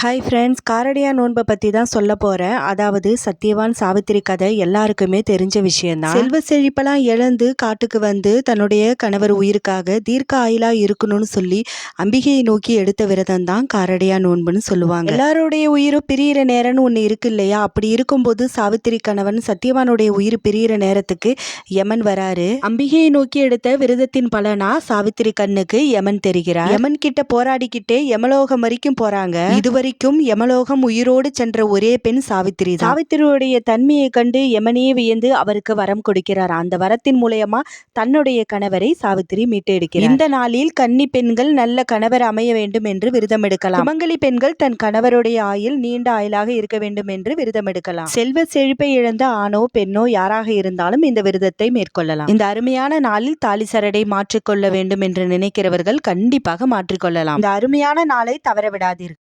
Hi friends காரடியா நோன்பை பற்றி தான் சொல்ல போகிறேன் அதாவது சத்யவான் சாவித்திரி கதை எல்லாருக்குமே தெரிஞ்ச விஷயம்தான். செல்வ செழிப்பெல்லாம் இழந்து காட்டுக்கு வந்து தன்னுடைய கணவர் உயிருக்காக தீர்க்க ஆயுளா இருக்கணும்னு சொல்லி அம்பிகையை நோக்கி எடுத்த விரதம் தான் காரடியா நோன்புன்னு சொல்லுவாங்க. எல்லாருடைய உயிரும் பிரியிற நேரம்னு ஒன்று இருக்கு இல்லையா? அப்படி இருக்கும்போது சாவித்திரி கணவன் சத்யவானுடைய உயிர் பிரியிற நேரத்துக்கு யமன் வராரு. அம்பிகையை நோக்கி எடுத்த விரதத்தின் பலனா சாவித்திரி கண்ணுக்கு யமன் தெரிகிறார். யமன் கிட்ட போராடிக்கிட்டே யமலோகம் வரைக்கும் போறாங்க. இதுவரைக்கும் யமலோகம் உயிரோடு சென்ற ஒரே பெண் சாவித்திரி சாவித்திரியுடைய தன்மையை கண்டு யமனையே வியந்து அவருக்கு வரம் கொடுக்கிறார். அந்த வரத்தின் மூலயமா தன்னுடைய கணவரை சாவித்திரி மீட்டெடுக்கிறார். இந்த நாளில் கன்னி பெண்கள் நல்ல கணவர் அமைய வேண்டும் என்று விரதம் எடுக்கலாம். சுமங்கலி பெண்கள் தன் கணவருடைய ஆயுள் நீண்ட ஆயுளாக இருக்க வேண்டும் என்று விரதம் எடுக்கலாம். செல்வ செழிப்பை இழந்த ஆணோ பெண்ணோ யாராக இருந்தாலும் இந்த விரதத்தை மேற்கொள்ளலாம். இந்த அருமையான நாளில் தாலி சரடை மாற்றிக்கொள்ள வேண்டும் என்று நினைக்கிறவர்கள் கண்டிப்பாக மாற்றிக்கொள்ளலாம். இந்த அருமையான நாளை தவற விடாதீர்கள்.